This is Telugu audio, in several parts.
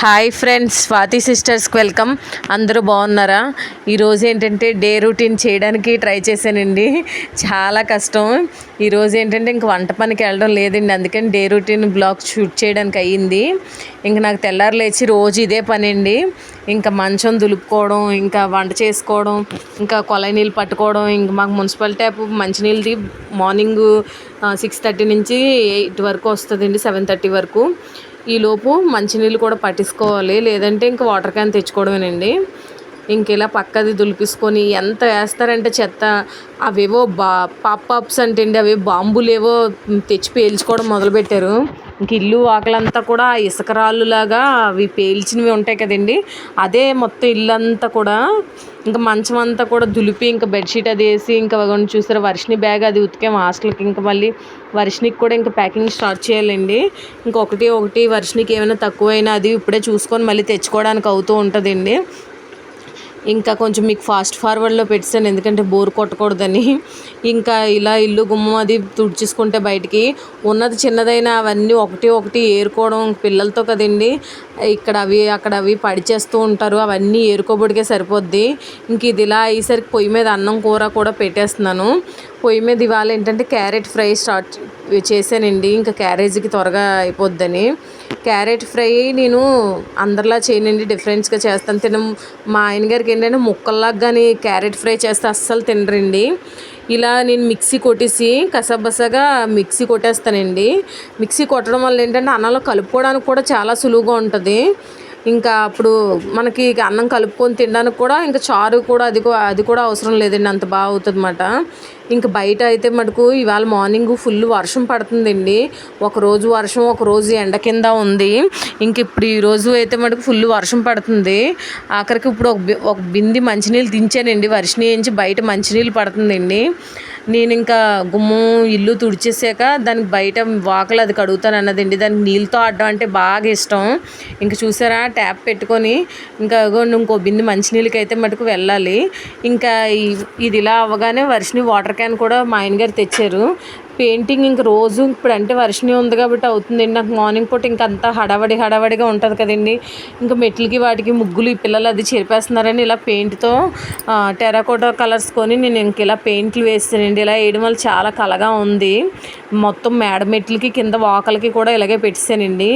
హాయ్ ఫ్రెండ్స్ స్వాతి సిస్టర్స్కి వెల్కమ్ అందరూ బాగున్నారా? ఈరోజు ఏంటంటే డే రొటీన్ చేయడానికి ట్రై చేశానండి. చాలా కష్టం. ఈరోజు ఏంటంటే ఇంక వంట పనికి వెళ్ళడం లేదండి. అందుకని డే రొటీన్ బ్లాగ్ షూట్ చేయడానికి అయ్యింది. ఇంక నాకు తెల్లారు లేచి రోజు ఇదే పని అండి ఇంకా మంచం దులుపుకోవడం ఇంకా వంట చేసుకోవడం ఇంకా కొలై నీళ్ళు పట్టుకోవడం ఇంకా మాకు మున్సిపల్ ట్యాప్ మంచినీళ్ళది మార్నింగ్ సిక్స్ థర్టీ నుంచి ఎయిట్ వరకు వస్తుందండి సెవెన్ థర్టీ వరకు. ఈలోపు మంచినీళ్ళు కూడా పట్టించుకోవాలి. లేదంటే ఇంకా వాటర్ క్యాన్ తెచ్చుకోవడమేనండి. ఇంక ఇలా పక్కది దులిపించుకొని ఎంత వేస్తారంటే చెత్త అవేవో బా పాప్స్ అంటే అండి అవి బాంబులేవో తెచ్చి పేల్చుకోవడం మొదలుపెట్టారు. ఇంక ఇల్లు వాకలంతా కూడా ఇసుక రాళ్ళులాగా అవి పేల్చినవి ఉంటాయి కదండి. అదే మొత్తం ఇల్లు అంతా కూడా ఇంకా మంచం అంతా కూడా దులిపి ఇంకా బెడ్షీట్ అది వేసి ఇంకా చూసారా వర్షిని బ్యాగ్ అది ఉతికాం హాస్టల్కి. ఇంకా మళ్ళీ వర్షినికి కూడా ఇంకా ప్యాకింగ్ స్టార్ట్ చేయాలండి. ఇంకొకటి ఒకటి వర్షినికి ఏమైనా తక్కువైనా అది ఇప్పుడే చూసుకొని మళ్ళీ తెచ్చుకోవడానికి అవుతూ ఉంటుందండి. ఇంకా కొంచెం మీకు ఫాస్ట్ ఫార్వర్డ్లో పెట్టాను ఎందుకంటే బోర్ కొట్టకూడదని. ఇంకా ఇలా ఇల్లు గుమ్మం అది తుడిచేసుకుంటే బయటికి ఉన్నది చిన్నదైనా అవన్నీ ఒకటి ఒకటి ఏరుకోవడం పిల్లలతో కదండి. ఇక్కడ అవి అక్కడ అవి పడిచేస్తూ ఉంటారు అవన్నీ ఏరుకోబడికే సరిపోద్ది. ఇంక ఇది ఇలా అయ్యేసరికి పొయ్యి మీద అన్నం కూర కూడా పెట్టేస్తున్నాను. పొయ్యి మీద ఇవాళ ఏంటంటే క్యారెట్ ఫ్రై స్టార్ట్ చేశానండి ఇంకా క్యారేజీకి త్వరగా అయిపోద్దని. క్యారెట్ ఫ్రై నేను అందరిలా చేయనండి డిఫరెన్స్గా చేస్తాను. తిన మా ఆయన గారికి ఏంటంటే ముక్కల్లాగా కానీ క్యారెట్ ఫ్రై చేస్తే అస్సలు తినరండి. ఇలా నేను మిక్సీ కొట్టేసి కసబసగా మిక్సీ కొట్టేస్తానండి. మిక్సీ కొట్టడం వల్ల ఏంటంటే అన్నంలో కలుపుకోవడానికి కూడా చాలా సులువుగా ఉంటుంది. ఇంకా అప్పుడు మనకి అన్నం కలుపుకొని తినడానికి కూడా ఇంకా చారు కూడా అది అది కూడా అవసరం లేదండి అంత బాగా అవుతుంది అన్నమాట ఇంకా బయట అయితే మటుకు ఇవాళ మార్నింగ్ ఫుల్ వర్షం పడుతుందండి. ఒకరోజు వర్షం ఒకరోజు ఎండ కింద ఉంది. ఇంక ఇప్పుడు ఈరోజు అయితే మటుకు ఫుల్ వర్షం పడుతుంది. ఆఖరికి ఇప్పుడు ఒక ఒక బింది మంచినీళ్ళు దించానండి. వర్షం వేయించి బయట మంచినీళ్ళు పడుతుందండి. నేను ఇంకా గుమ్మం ఇల్లు తుడిచేసాక దానికి బయట వాకలు అది కడుగుతాను అన్నదండి. దానికి నీళ్ళతో ఆడడం అంటే బాగా ఇష్టం. ఇంకా చూసారా? ట్యాప్ పెట్టుకొని ఇంకా ఇంకో బింది మంచినీళ్ళకి అయితే మటుకు వెళ్ళాలి. ఇంకా ఇది ఇలా అవ్వగానే వర్షిని వాటర్ క్యాన్ కూడా మా ఆయన గారు తెచ్చారు. పెయింటింగ్ ఇంక రోజు ఇప్పుడు అంటే వర్షం ఉంది కాబట్టి అవుతుందండి. నాకు మార్నింగ్ పూట ఇంక అంతా హడావడి హడావడిగా ఉంటుంది కదండి. ఇంకా మెట్లకి వాటికి ముగ్గులు ఈ పిల్లలు అది చెరిపేస్తున్నారని ఇలా పెయింట్తో టెరాకోటా కలర్స్ కొని నేను ఇంక ఇలా పెయింట్లు వేస్తానండి. ఇలా వేయడం వల్ల చాలా కలగా ఉంది. మొత్తం మేడ మెట్లకి కింద వాకలకి కూడా ఇలాగే పెట్టేశానండి.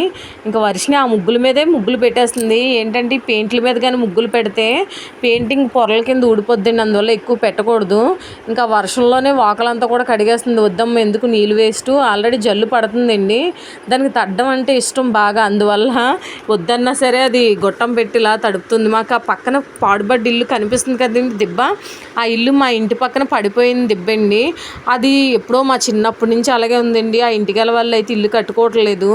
ఇంకా వర్షం ఆ ముగ్గుల మీదే ముగ్గులు పెట్టేస్తుంది. ఏంటంటే ఈ పెయింట్ల మీద కానీ ముగ్గులు పెడితే పెయింటింగ్ పొరల కింద ఊడిపోద్దండి. అందువల్ల ఎక్కువ పెట్టకూడదు. ఇంకా వర్షంలోనే వాకలంతా కూడా కడిగేస్తుంది. వద్దమ్మ ఎందుకు నీళ్ళు వేస్ట్? ఆల్రెడీ జల్లు పడుతుందండి. దానికి తడ్డం అంటే ఇష్టం బాగా. అందువల్ల వద్దన్నా సరే అది గొట్టం పెట్టి ఇలా తడుపుతుంది. మాకు ఆ పక్కన పాడుబడ్డ ఇల్లు కనిపిస్తుంది కదండి దిబ్బ. ఆ ఇల్లు మా ఇంటి పక్కన పడిపోయింది దిబ్బండి. అది ఎప్పుడో మా చిన్నప్పటి నుంచి అలాగే ఉందండి. ఆ ఇంటికల వల్ల అయితే ఇల్లు కట్టుకోవట్లేదు.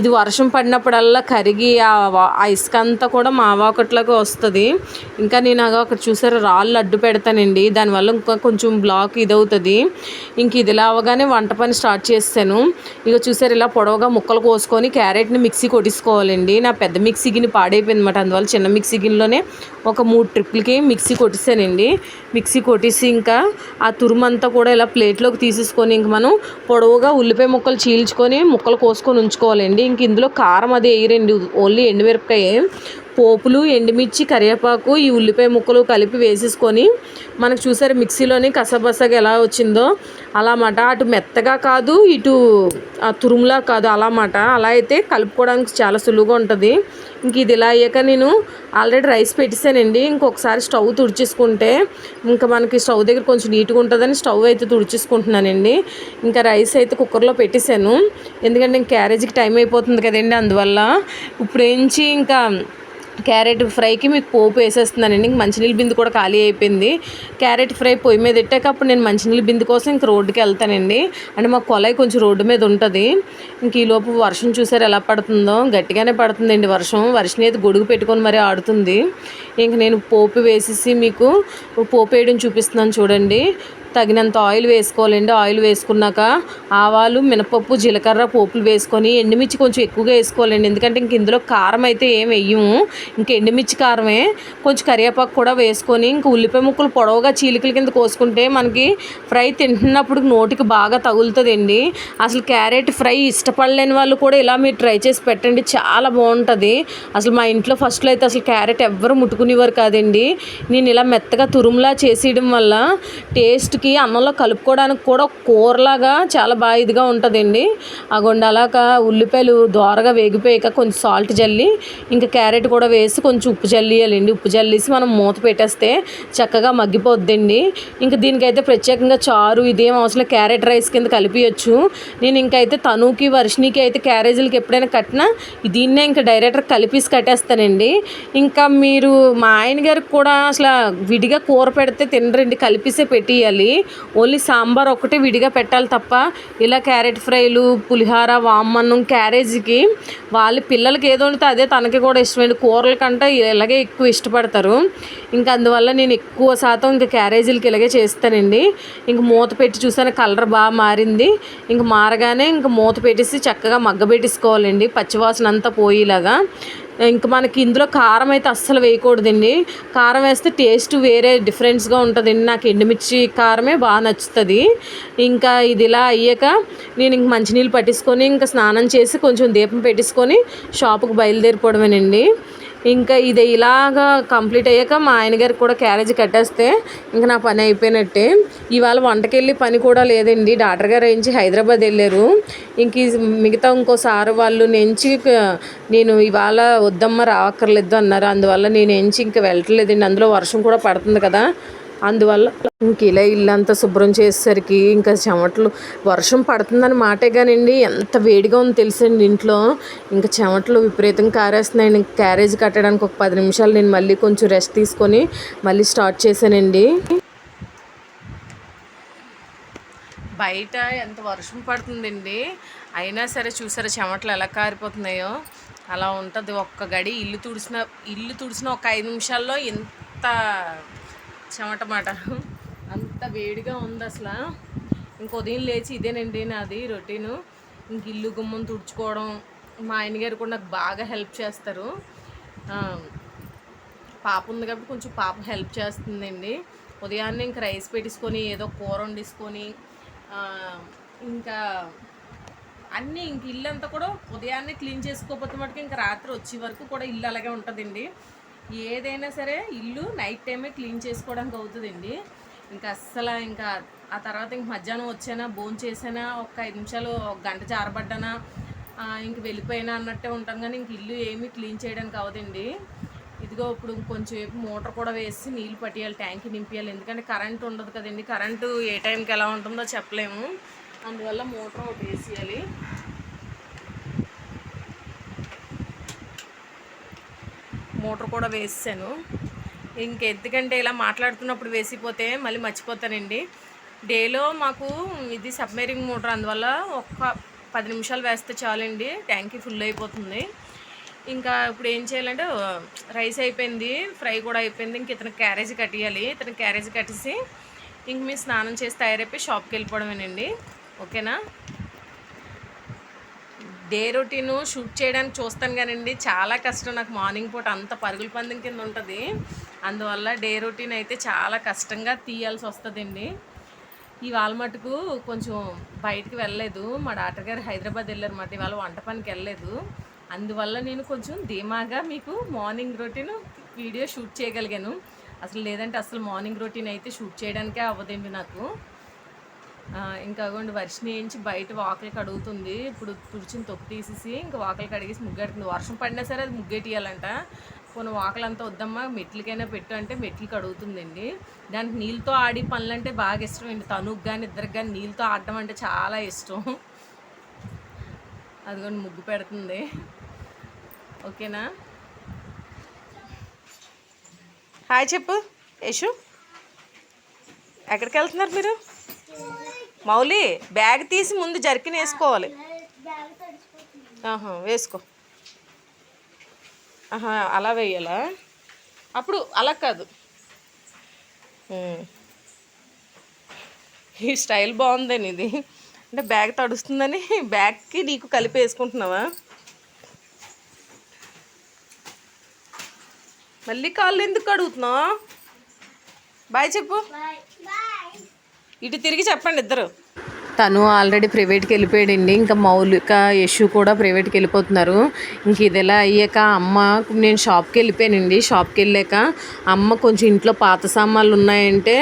ఇది వర్షం పడినప్పుడల్లా కరిగి ఆ ఇసుక అంతా కూడా మా వాకట్లోకి వస్తుంది. ఇంకా నేను అక్కడ చూసారు? రాళ్ళు అడ్డు పెడతానండి. దానివల్ల ఇంకా కొంచెం బ్లాక్ ఇదవుతుంది. ఇంక ఇది ఇలా అవగానే వంట పని స్టార్ట్ చేస్తాను. ఇక చూసారు ఇలా పొడవుగా ముక్కలు కోసుకొని క్యారెట్ని మిక్సీ కొట్టించుకోవాలండి. నా పెద్ద మిక్సీ గిన్నె పాడైపోయింది అనమాట అందువల్ల చిన్న మిక్సీ గిన్నెలోనే ఒక మూడు ట్రిప్లకి మిక్సీ కొట్టిస్తానండి. మిక్సీ కొట్టేసి ఇంకా ఆ తురుమంతా కూడా ఇలా ప్లేట్లోకి తీసేసుకొని ఇంక మనం పొడవుగా ఉల్లిపాయ ముక్కలు చీల్చుకొని ముక్కలు కోసుకొని ఉంచుకోవాలండి. ఇంక ఇందులో కారం అది వేయరండి. ఓన్లీ ఎండుమిరపకాయ. పోపులు ఎండుమిర్చి కరివేపాకు ఈ ఉల్లిపాయ ముక్కలు కలిపి వేసేసుకొని మనకు చూసారు మిక్సీలోని కసబసగా ఎలా వచ్చిందో? అలా మాట అటు మెత్తగా కాదు ఇటు తురుములా కాదు అలా మాట అలా అయితే కలుపుకోవడానికి చాలా సులువుగా ఉంటుంది. ఇంక ఇది ఇలా అయ్యాక నేను ఆల్రెడీ రైస్ పెట్టేసానండి. ఇంకొకసారి స్టవ్ తుడిచేసుకుంటే ఇంకా మనకి స్టవ్ దగ్గర కొంచెం నీట్గా ఉంటుందని స్టవ్ అయితే తుడిచేసుకుంటున్నానండి. ఇంకా రైస్ అయితే కుక్కర్లో పెట్టేశాను. ఎందుకంటే ఇంక క్యారేజీకి టైం అయిపోతుంది కదండి అందువల్ల. ఇప్పుడేంచి ఇంకా క్యారెట్ ఫ్రైకి మీకు పోపు వేసేస్తున్నానండి. ఇంక మంచినీళ్ళ బిందు కూడా ఖాళీ అయిపోయింది. క్యారెట్ ఫ్రై పొయ్యి మీద పెట్టాక అప్పుడు నేను మంచినీళ్ళ బిందు కోసం ఇంక రోడ్డుకి వెళ్తానండి. అంటే మా కొలాయి కొంచెం రోడ్డు మీద ఉంటుంది. ఇంక ఈలోపు వర్షం చూసారు ఎలా పడుతుందో? గట్టిగానే పడుతుందండి వర్షం. వర్షం అయితే గొడుగు పెట్టుకొని మరీ ఆడుతుంది. ఇంక నేను పోపు వేసేసి మీకు పోపు వేయడం చూపిస్తున్నాను చూడండి. తగినంత ఆయిల్ వేసుకోవాలండి. ఆయిల్ వేసుకున్నాక ఆవాలు మినపప్పు జీలకర్ర పోపులు వేసుకొని ఎండుమిర్చి కొంచెం ఎక్కువగా వేసుకోవాలండి. ఎందుకంటే ఇంక ఇందులో కారం అయితే ఏం వేయము. ఇంక ఎండుమిర్చి కారమే కొంచెం కరివేపాకు కూడా వేసుకొని ఇంక ఉల్లిపాయ ముక్కలు పొడవుగా చీలికల కింద కోసుకుంటే మనకి ఫ్రై తింటున్నప్పుడు నోటికి బాగా తగులుతుందండి. అసలు క్యారెట్ ఫ్రై ఇష్టపడలేని వాళ్ళు కూడా ఇలా మీరు ట్రై చేసి పెట్టండి. చాలా బాగుంటుంది. అసలు మా ఇంట్లో ఫస్ట్లో అయితే అసలు క్యారెట్ ఎవ్వరు ముట్టుకునేవారు కాదండి. నేను ఇలా మెత్తగా తురుములా చేసేయడం వల్ల టేస్ట్ టేస్ట్కి అన్నంలో కలుపుకోవడానికి కూడా కూరలాగా చాలా బాగా ఇదిగా ఉంటుందండి. అగొండ అలాగా ఉల్లిపాయలు దోరగా వేగిపోయాక కొంచెం సాల్ట్ జల్లి ఇంకా క్యారెట్ కూడా వేసి కొంచెం ఉప్పు జల్లియాలండి ఉప్పు జల్లేసి మనం మూత పెట్టేస్తే చక్కగా మగ్గిపోద్దండి. ఇంకా దీనికైతే ప్రత్యేకంగా చారు ఇదేం అవసరం క్యారెట్ రైస్ కింద కలిపియచ్చు. నేను ఇంకైతే తనుకి వర్షనికి అయితే క్యారేజీలకి ఎప్పుడైనా కట్టినా దీన్నే ఇంకా డైరెక్టర్ కలిపేసి కట్టేస్తానండి. ఇంకా మీరు మా ఆయన గారికి కూడా అసలు విడిగా కూర పెడితే తినరండి. కలిపిసే పెట్టియాలి ఓన్లీ సాంబార్ ఒకటి విడిగా పెట్టాలి తప్ప ఇలా క్యారెట్ ఫ్రైలు పులిహార వామన్నం క్యారేజీకి వాళ్ళ పిల్లలకి ఏదో ఉంటే అదే తనకి కూడా ఇష్టమైన కూరల కంటే ఇలాగే ఎక్కువ ఇష్టపడతారు. ఇంకా అందువల్ల నేను ఎక్కువ శాతం ఇంకా క్యారేజీలకి ఇలాగే చేస్తానండి. ఇంక మూత పెట్టి చూసాను కలర్ బాగా మారింది. ఇంక మారగానే ఇంక మూత పెట్టేసి చక్కగా మగ్గ పెట్టేసుకోవాలండి. పచ్చివాసన అంతా పోయేలాగా. ఇంక మనకి ఇందులో కారం అయితే అస్సలు వేయకూడదండి. కారం వేస్తే టేస్ట్ వేరే డిఫరెన్స్గా ఉంటుందండి నాకు ఎండుమిర్చి కారమే బాగా నచ్చుతుంది. ఇంకా ఇది ఇలా అయ్యాక నేను ఇంక మంచినీళ్ళు పట్టించుకొని ఇంకా స్నానం చేసి కొంచెం దీపం పెట్టించుకొని షాపుకి బయలుదేరిపోవడమేనండి. ఇంకా ఇది ఇలాగా కంప్లీట్ అయ్యాక మా ఆయన గారికి కూడా క్యారేజ్ కట్టేస్తే ఇంకా నా పని అయిపోయినట్టే. ఇవాళ వంటకెళ్ళి పని కూడా లేదండి. డాక్టర్ గారు నుంచి హైదరాబాద్ వెళ్ళారు. ఇంక మిగతా ఇంకోసారి వాళ్ళు నుంచి నేను ఇవాళ వద్దమ్మ రావక్కర్లేదు అన్నారు. అందువల్ల నేను ఎంచి ఇంకా వెళ్ళట్లేదండి. అందులో వర్షం కూడా పడుతుంది కదా. అందువల్ల ఇంక ఇలా ఇల్లంతా శుభ్రం చేసేసరికి ఇంకా చెమటలు వర్షం పడుతుందని మాటే కానివ్వండి ఎంత వేడిగా ఉందో తెలుసండి ఇంట్లో. ఇంకా చెమటలు విపరీతంగా కారేస్తున్నాయి ఇంక క్యారేజ్ కట్టడానికి ఒక పది నిమిషాలు నేను మళ్ళీ కొంచెం రెస్ట్ తీసుకొని మళ్ళీ స్టార్ట్ చేశానండి. బయట ఎంత వర్షం పడుతుందండి. అయినా సరే చూసారా చెమటలు ఎలా కారిపోతున్నాయో. అలా ఉంటుంది. ఒక్క గడి ఇల్లు తుడిసిన ఇల్లు తుడిసిన ఒక ఐదు నిమిషాల్లో ఎంత చెమట మాట అంత వేడిగా ఉంది అసలు. ఇంక ఉదయం లేచి ఇదేనండి నాది రొటీను. ఇంక ఇల్లు గుమ్మం తుడుచుకోవడం మా ఆయనగారు కూడా నాకు బాగా హెల్ప్ చేస్తారు. పాప ఉంది కాబట్టి కొంచెం పాప హెల్ప్ చేస్తుందండి. ఉదయాన్నే ఇంక రైస్ పెట్టేసుకొని ఏదో కూర వండేసుకొని ఇంకా అన్నీ ఇంక ఇల్లు అంతా కూడా ఉదయాన్నే క్లీన్ చేసుకోకపోతే మటుకు ఇంకా రాత్రి వచ్చే వరకు కూడా ఇల్లు అలాగే ఉంటుందండి. ఏదైనా సరే ఇల్లు నైట్ టైమే క్లీన్ చేసుకోవడానికి అవుతుందండి. ఇంకా అస్సలు ఇంకా ఆ తర్వాత ఇంక మధ్యాహ్నం వచ్చానా భోజనం చేసానా ఒక ఐదు నిమిషాలు ఒక గంట జారబడ్డానా ఇంక వెళ్ళిపోయినా అన్నట్టే ఉంటాం కానీ ఇంక ఇల్లు ఏమీ క్లీన్ చేయడానికి అవదండి. ఇదిగో ఇప్పుడు కొంచెం మోటార్ కూడా వేసి నీళ్ళు పట్టేయాలి ట్యాంక్ నింపేయాలి. ఎందుకంటే కరెంట్ ఉండదు కదండి. కరెంటు ఏ టైంకి ఎలా ఉంటుందో చెప్పలేము. అందువల్ల మోటార్ ఒకటి వేసేయాలి. మోటార్ కూడా వేసాను. ఇంకెందుకంటే ఇలా మాట్లాడుతున్నప్పుడు వేసిపోతే మళ్ళీ మర్చిపోతానండి. డేలో మాకు ఇది సబ్మెరింగ్ మోటార్ అందువల్ల ఒక్క పది నిమిషాలు వేస్తే చాలండి. ట్యాంకీ ఫుల్ అయిపోతుంది. ఇంకా ఇప్పుడు ఏం చేయాలంటే రైస్ అయిపోయింది ఫ్రై కూడా అయిపోయింది. ఇంక ఇతను క్యారేజ్ కట్టేయాలి. ఇతను క్యారేజ్ కట్టేసి ఇంక మీరు స్నానం చేసి తయారైపోయి షాప్కి వెళ్ళిపోవడమేనండి. ఓకేనా? డే రొటీన్ షూట్ చేయడానికి చూస్తాను కానండి. చాలా కష్టం. నాకు మార్నింగ్ పూట అంత పరుగుల పందెం కింద ఉంటుంది. అందువల్ల డే రొటీన్ అయితే చాలా కష్టంగా తీయాల్సి వస్తుందండి. ఇవాళ మటుకు కొంచెం బయటికి వెళ్ళలేదు. మా డాక్టర్ గారు హైదరాబాద్ వెళ్ళారు మాట ఇవాళ వంట పనికి వెళ్ళలేదు. అందువల్ల నేను కొంచెం ధీమాగా మీకు మార్నింగ్ రొటీన్ వీడియో షూట్ చేయగలిగాను. అసలు లేదంటే అసలు మార్నింగ్ రొటీన్ అయితే షూట్ చేయడానికే అవ్వదండి నాకు. ఇంకా అగోండి వర్షిని వేయించి బయట వాకలి కడుగుతుంది ఇప్పుడు తుడిచిన తొక్కు తీసేసి ఇంకా వాకలి కడిగేసి ముగ్గెడుతుంది. వర్షం పడినా సరే అది ముగ్గేటియాలంట కొన్ని వాకలంతా వద్దమ్మా మెట్లకైనా పెట్టు అంటే మెట్లు కడుగుతుందండి దానికి నీళ్ళతో ఆడి పనులంటే బాగా ఇష్టం అండి. తనుకు కానీ ఇద్దరికి కానీ నీళ్ళతో ఆడడం అంటే చాలా ఇష్టం. అదిగోండి ముగ్గు పెడుతుంది. ఓకేనా? హాయ్ చెప్పు యశు ఎక్కడికి వెళ్తున్నారు మీరు? మౌలి బ్యాగ్ తీసి ముందు జర్కిన్ వేసుకోవాలి. ఆహా వేసుకో. ఆహా అలా వేయాలా? అప్పుడు అలా కాదు. ఈ స్టైల్ బాగుందని ఇది అంటే బ్యాగ్ తడుస్తుందని బ్యాగ్కి నీకు కలిపి వేసుకుంటున్నావా? మళ్ళీ కాళ్ళు ఎందుకు అడుగుతున్నావు బాయ్ చెప్పు. ఇటు తిరిగి చెప్పండి ఇద్దరు. తను ఆల్రెడీ ప్రైవేట్కి వెళ్ళిపోయాడండి. ఇంకా మౌలిక యశు కూడా ప్రైవేట్కి వెళ్ళిపోతున్నారు. ఇంక ఇది ఎలా అయ్యాక అమ్మ నేను షాప్కి వెళ్ళిపోయానండి. షాప్కి వెళ్ళాక అమ్మ కొంచెం ఇంట్లో పాత సామాన్లు ఉన్నాయంటే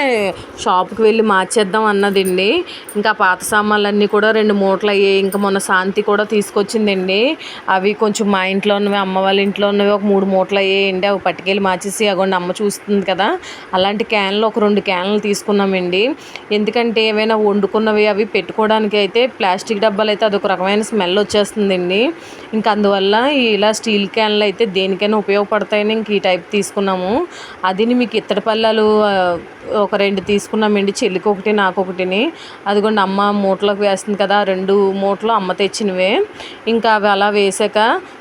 షాప్కి వెళ్ళి మార్చేద్దాం అన్నదండి. ఇంకా పాత సామాన్లు కూడా రెండు మూటలు అయ్యాయి. ఇంకా మొన్న శాంతి కూడా తీసుకొచ్చిందండి. అవి కొంచెం మా ఇంట్లో ఉన్నవి అమ్మ వాళ్ళ ఇంట్లో ఉన్నవి ఒక మూడు మూటలు అయ్యాయండి. అవి పట్టుకెళ్ళి మార్చేసి అగోండి అమ్మ చూస్తుంది కదా. అలాంటి క్యాన్లు ఒక రెండు క్యాన్లు తీసుకున్నామండి. ఎందుకంటే ఏమైనా వండుకున్నవి అవి పెట్టుకోవడానికి అయితే ప్లాస్టిక్ డబ్బాలు అయితే అదొక రకమైన స్మెల్ వచ్చేస్తుందండి. ఇంకా అందువల్ల ఇలా స్టీల్ క్యాన్లు అయితే దేనికైనా ఉపయోగపడతాయని ఇంక ఈ టైప్ తీసుకున్నాము. అదిని మీకు ఇత్తడి పళ్ళాలు ఒక రెండు తీసుకున్నామండి. చెల్లికి ఒకటి నాకు ఒకటిని. అదిగోండి అమ్మ మూటలోకి వేస్తుంది కదా రెండు మూటలు అమ్మ తెచ్చినవే. ఇంకా అవి అలా వేసాక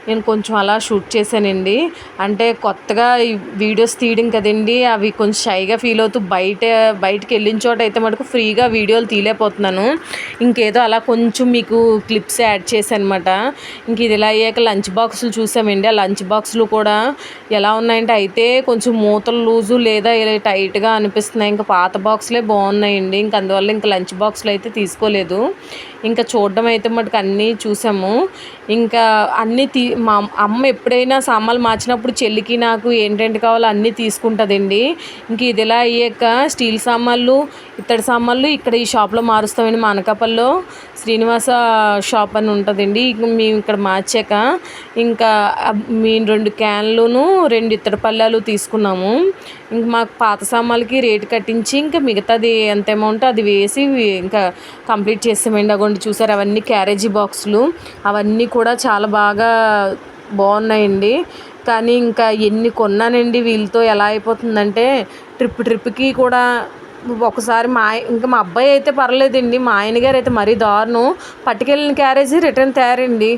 నేను కొంచెం అలా షూట్ చేశానండి. అంటే కొత్తగా వీడియోస్ తీయడం కదండి అవి కొంచెం షైగా ఫీల్ అవుతూ బయట బయటకు వెళ్ళిన చోట అయితే మటుకు ఫ్రీగా వీడియోలు తీయలేకపోతున్నాను. ఇంకేదో అలా కొంచెం మీకు క్లిప్స్ యాడ్ చేశానమాట. ఇంక ఇది ఇలా అయ్యాక లంచ్ బాక్సులు చూసామండి. ఆ లంచ్ బాక్సులు కూడా ఎలా ఉన్నాయంటే అయితే కొంచెం మూతలు లూజు లేదా ఇలా టైట్గా అనిపిస్తున్నాయి. ఇంకా పాత బాక్సులే బాగున్నాయండి. ఇంక అందువల్ల ఇంకా లంచ్ బాక్సులు అయితే తీసుకోలేదు. ఇంకా చూడడం అయితే మటుకు అన్నీ చూసాము. ఇంకా అన్నీ తీ మా అమ్మ ఎప్పుడైనా సామాన్లు మార్చినప్పుడు చెల్లికి నాకు ఏంటంటే కావాలో అన్నీ తీసుకుంటుందండి. ఇంక ఇది ఇలా అయ్యాక స్టీల్ సామాన్లు ఇత్తడి సామాన్లు ఇక్కడ ఈ షాప్లో మారుస్తామని మా అనకాపల్లో శ్రీనివాస షాప్ అని ఉంటుందండి. మేము ఇక్కడ మార్చాక ఇంకా మేము రెండు క్యాన్లును రెండు ఇత్తడి పళ్ళాలు తీసుకున్నాము. ఇంక మాకు పాత సామాన్లకి రేటు కట్టించి ఇంకా మిగతాది ఎంత అమౌంట్ అది వేసి ఇంకా కంప్లీట్ చేసామండి. అగోండి చూసారు అవన్నీ క్యారేజీ బాక్సులు. అవన్నీ కూడా చాలా బాగా బాగున్నాయండి. కానీ ఇంకా ఎన్ని కొన్నానండి వీళ్ళతో ఎలా అయిపోతుందంటే ట్రిప్ ట్రిప్కి కూడా ఒకసారి మా ఇంకా మా అబ్బాయి అయితే పర్లేదండి. మా ఆయన గారు అయితే మరీ దారుణం. పట్టుకెళ్ళిన క్యారేజీ రిటర్న్ తయారండి.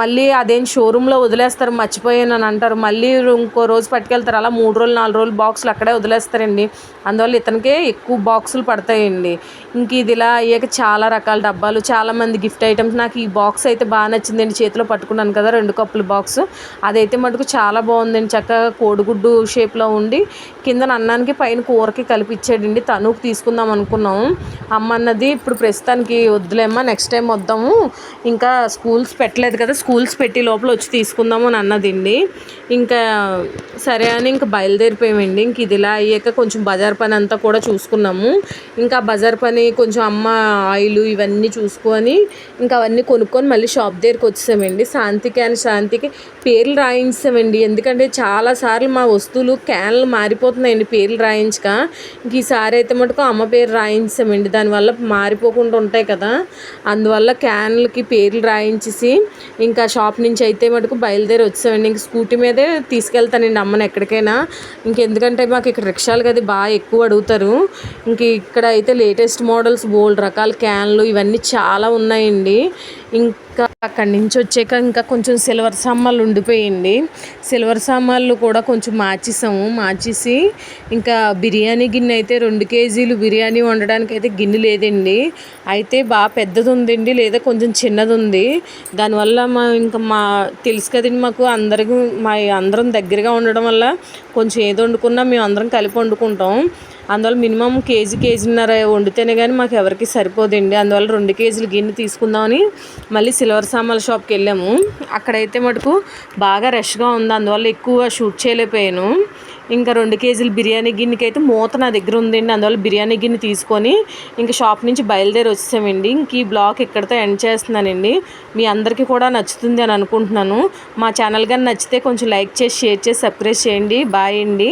మళ్ళీ అదేం షోరూంలో వదిలేస్తారు మర్చిపోయాను అని అంటారు. మళ్ళీ ఇంకో రోజు పట్టుకెళ్తారు. అలా మూడు రోజులు నాలుగు రోజులు బాక్సులు అక్కడే వదిలేస్తారండి. అందువల్ల ఇతనికే ఎక్కువ బాక్సులు పడతాయండి. ఇంక ఇది ఇలా అయ్యాక చాలా రకాల డబ్బాలు చాలా మంది గిఫ్ట్ ఐటమ్స్ నాకు ఈ బాక్స్ అయితే బాగా నచ్చిందండి. చేతిలో పట్టుకున్నాను కదా రెండు కప్పుల బాక్స్ అదైతే మటుకు చాలా బాగుందండి. చక్కగా కోడిగుడ్డు షేప్లో ఉండి కింద అన్నానికి పైన కూరకి కలిపి ఇచ్చాడండి. తనుకు తీసుకుందాం అనుకున్నాము అమ్మ అన్నది ఇప్పుడు ప్రస్తుతానికి వద్దులేమ్మా నెక్స్ట్ టైం వద్దాము. ఇంకా స్కూల్స్ పెట్టలేదు కదా స్కూల్స్ పెట్టి లోపల వచ్చి తీసుకుందాము అని అన్నదండి. ఇంకా సరే అని ఇంకా బయలుదేరిపోయామండి. ఇంక ఇది ఇలా అయ్యాక కొంచెం బజార్ పని అంతా కూడా చూసుకున్నాము. ఇంకా బజార్ పని కొంచెం అమ్మ ఆయిల్ ఇవన్నీ చూసుకొని ఇంకా అవన్నీ కొనుక్కొని మళ్ళీ షాప్ దగ్గరికి వచ్చేసామండి. శాంతికి అని శాంతికి పేర్లు రాయించామండి ఎందుకంటే చాలాసార్లు మా వస్తువులు క్యాన్లు మారిపోతున్నాయండి పేర్లు రాయించక. ఇంక ఈసారి అయితే మటుకు అమ్మ పేరు రాయించామండి దానివల్ల మారిపోకుండా ఉంటాయి కదా. అందువల్ల క్యాన్లకి పేర్లు రాయించేసి ఇంకా షాప్ నుంచి అయితే మటుకు బయలుదేరి వచ్చామండి. ఇంక స్కూటీ మీదే తీసుకెళ్తానండి అమ్మని ఎక్కడికైనా. ఇంకెందుకంటే మాకు ఇక్కడ రిక్షాలు కదా బాగా ఎక్కువ అడుగుతారు. ఇంక ఇక్కడ అయితే లేటెస్ట్ మోడల్స్ బోల్డ్ రకాల క్యాన్లు ఇవన్నీ చాలా ఉన్నాయండి. ఇంకా అక్కడి నుంచి వచ్చాక ఇంకా కొంచెం సిల్వర్ సామాన్లు ఉండిపోయింది. సిల్వర్ సామాన్లు కూడా కొంచెం మార్చేసాము. మార్చేసి ఇంకా బిర్యానీ గిన్నె అయితే రెండు కేజీలు బిర్యానీ వండడానికి అయితే గిన్నె లేదండి. అయితే బాగా పెద్దది ఉందండి లేదా కొంచెం చిన్నది ఉంది. దానివల్ల మా ఇంకా మా తెలుసు కదండి మాకు అందరికీ మా అందరం దగ్గరగా ఉండడం వల్ల కొంచెం ఏది వండుకున్నా మేము అందరం కలిపి వండుకుంటాం. అందువల్ల మినిమం కేజీ కేజీన్నర వండితేనే కానీ మాకు ఎవరికి సరిపోదండి. అందువల్ల రెండు కేజీలు గిన్నె తీసుకుందామని మళ్ళీ సిల్వర్ సామాన్ల షాప్కి వెళ్ళాము. అక్కడైతే మటుకు బాగా రష్గా ఉంది. అందువల్ల ఎక్కువ షూట్ చేయలేకపోయాను. ఇంకా రెండు కేజీలు బిర్యానీ గిన్నెకి అయితే మూత నా దగ్గర ఉందండి. అందువల్ల బిర్యానీ గిన్నె తీసుకొని ఇంకా షాప్ నుంచి బయలుదేరి వచ్చేసామండి. ఇంక ఈ బ్లాగ్ ఇక్కడితో ఎండ్ చేస్తున్నానండి. మీ అందరికీ కూడా నచ్చుతుంది అని అనుకుంటున్నాను. మా ఛానల్ కానీ నచ్చితే కొంచెం లైక్ చేసి షేర్ చేసి సబ్స్క్రైబ్ చేయండి. బాయ్ అండి.